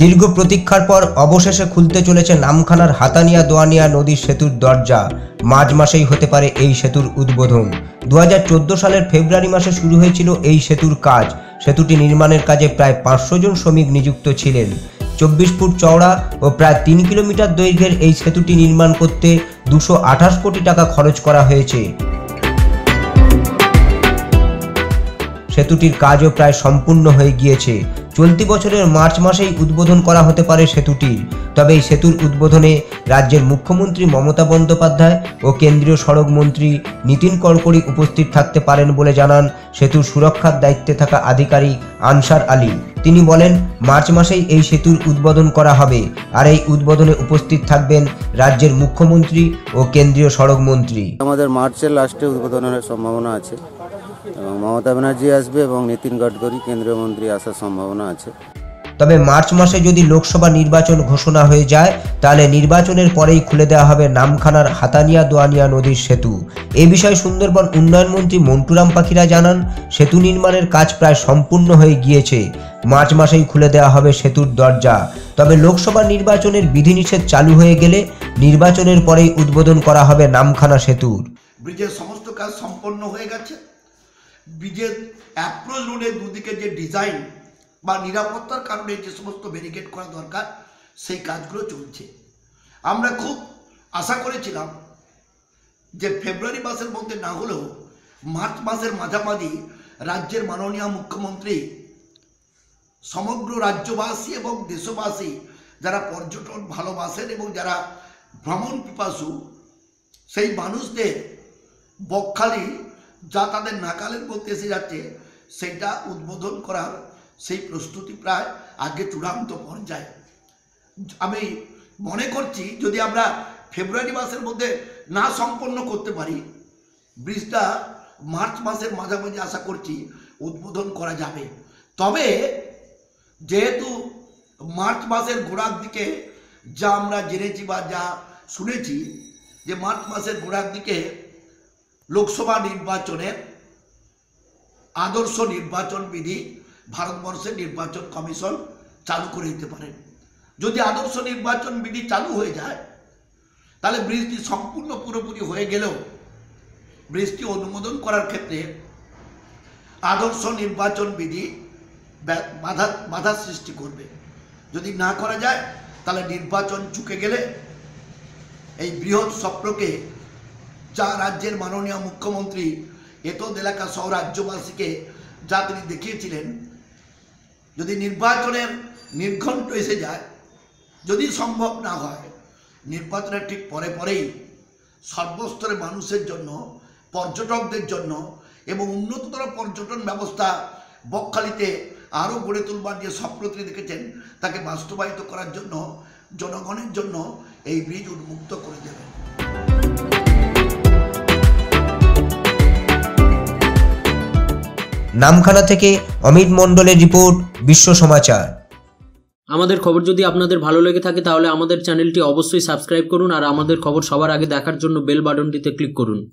দীর্ঘ প্রতীক্ষার পর অবশেষে খুলতে চলেছে নামখানার হাতানিয়া দোয়ানিয়া নদীর সেতুর দরজা। মার্চ মাসেই হতে পারে এই সেতুর উদ্বোধন। দু হাজার চোদ্দ সালের ফেব্রুয়ারি মাসে শুরু হয়েছিল এই সেতুর কাজ। সেতুটি নির্মাণের কাজে প্রায় পাঁচশো জন শ্রমিক নিযুক্ত ছিলেন। চব্বিশ ফুট চওড়া ও প্রায় তিন কিলোমিটার দৈর্ঘ্যের এই সেতুটি নির্মাণ করতে দুশো কোটি টাকা খরচ করা হয়েছে। সেতুটির কাজও প্রায় সম্পূর্ণ হয়ে গিয়েছে। চলতি বছরের মার্চ মাসেই উদ্বোধন করা হতে পারে সেতুটির তবে এই সেতুর উদ্বোধনে রাজ্যের মুখ্যমন্ত্রী মমতা বন্দ্যোপাধ্যায় ও কেন্দ্রীয় সড়ক মন্ত্রী নীতিন গডকরি উপস্থিত থাকতে পারেন বলে জানান সেতুর সুরক্ষার দায়িত্বে থাকা আধিকারিক আনসার আলী। তিনি বলেন, মার্চ মাসেই এই সেতুর উদ্বোধন করা হবে। আর এই উদ্বোধনে উপস্থিত থাকবেন রাজ্যের মুখ্যমন্ত্রী ও কেন্দ্রীয় সড়ক মন্ত্রী। আমাদের মার্চের লাস্টে উদ্বোধনের সম্ভাবনা আছে। এবং মমতা ব্যানার্জি আসবে এবং নীতিন গডকরি কেন্দ্রীয় মন্ত্রী আসার সম্ভাবনা আছে। তবে মার্চ মাসে যদি লোকসভা নির্বাচন ঘোষণা হয়ে যায় তাহলে নির্বাচনের পরেই খুলে দেওয়া হবে নামখানার হাতানিয়া দোয়ানিয়া নদীর সেতু। এ বিষয়ে সুন্দরবন উন্নয়ন মন্ত্রী মন্টুরাম পাখিরা জানান সেতু নির্মাণের কাজ প্রায় সম্পূর্ণ হয়ে গিয়েছে। মার্চ মাসেই খুলে দেওয়া হবে সেতুর দরজা। তবে লোকসভা নির্বাচনের বিধিনিষেধ চালু হয়ে গেলে নির্বাচনের পরেই উদ্বোধন করা হবে নামখানা সেতুর। ব্রিজের সমস্ত কাজ সম্পন্ন হয়ে গেছে। ব্রিজের অ্যাপ্রোচ রোডের দুদিকে যে ডিজাইন বা নিরাপত্তার কারণে যে সমস্ত ব্যারিকেড করা দরকার, সেই কাজগুলো চলছে। আমরা খুব আশা করেছিলাম যে ফেব্রুয়ারি মাসের মধ্যে না হলেও মার্চ মাসের মাঝামাঝি রাজ্যের মাননীয় মুখ্যমন্ত্রী, সমগ্র রাজ্যবাসী এবং দেশবাসী যারা পর্যটন ভালোবাসেন এবং যারা ভ্রমণ পিপাসু, সেই মানুষদের বকখালি যা তাদের নাকালের মধ্যে এসে যাচ্ছে, সেটা উদ্বোধন করার সেই প্রস্তুতি প্রায় আগে চূড়ান্ত পর্যায়ে। আমি মনে করছি যদি আমরা ফেব্রুয়ারি মাসের মধ্যে না সম্পন্ন করতে পারি, ব্রিজটা মার্চ মাসের মাঝামাঝি আশা করছি উদ্বোধন করা যাবে। তবে যেহেতু মার্চ মাসের গোড়ার দিকে যা আমরা জেনেছি বা যা শুনেছি, যে মার্চ মাসের গোড়ার দিকে লোকসভা নির্বাচনের আদর্শ নির্বাচন বিধি ভারতবর্ষের নির্বাচন কমিশন চালু করে দিতে পারেন যদি আদর্শ নির্বাচন বিধি চালু হয়ে যায়, তাহলে ব্রিজটি সম্পূর্ণ পুরোপুরি হয়ে গেলেও ব্রিজটি অনুমোদন করার ক্ষেত্রে আদর্শ নির্বাচন বিধি বাধা বাধা সৃষ্টি করবে। যদি না করা যায়, তাহলে নির্বাচন চুকে গেলে এই বৃহৎ স্বপ্নকে যা রাজ্যের মাননীয় মুখ্যমন্ত্রী এতদ এলাকা সহ রাজ্যবাসীকে যা তিনি দেখিয়েছিলেন, যদি নির্বাচনের নির্ঘণ্ট এসে যায়, যদি সম্ভব না হয়, নির্বাচনের ঠিক পরে পরেই সর্বস্তরের মানুষের জন্য, পর্যটকদের জন্য এবং উন্নততর পর্যটন ব্যবস্থা বকখালিতে আরও গড়ে তুলবার যে স্বপ্ন তিনি দেখেছেন, তাকে বাস্তবায়িত করার জন্য, জনগণের জন্য এই ব্রিজ উন্মুক্ত করে দেবেন। নামখানা থেকে অমিত মণ্ডলের রিপোর্ট, বিশ্ব সমাচার। আমাদের খবর যদি আপনাদের ভালো লেগে থাকে তাহলে আমাদের চ্যানেলটি অবশ্যই সাবস্ক্রাইব করুন আর আমাদের খবর সবার আগে দেখার জন্য বেল বাটনটিতে ক্লিক করুন।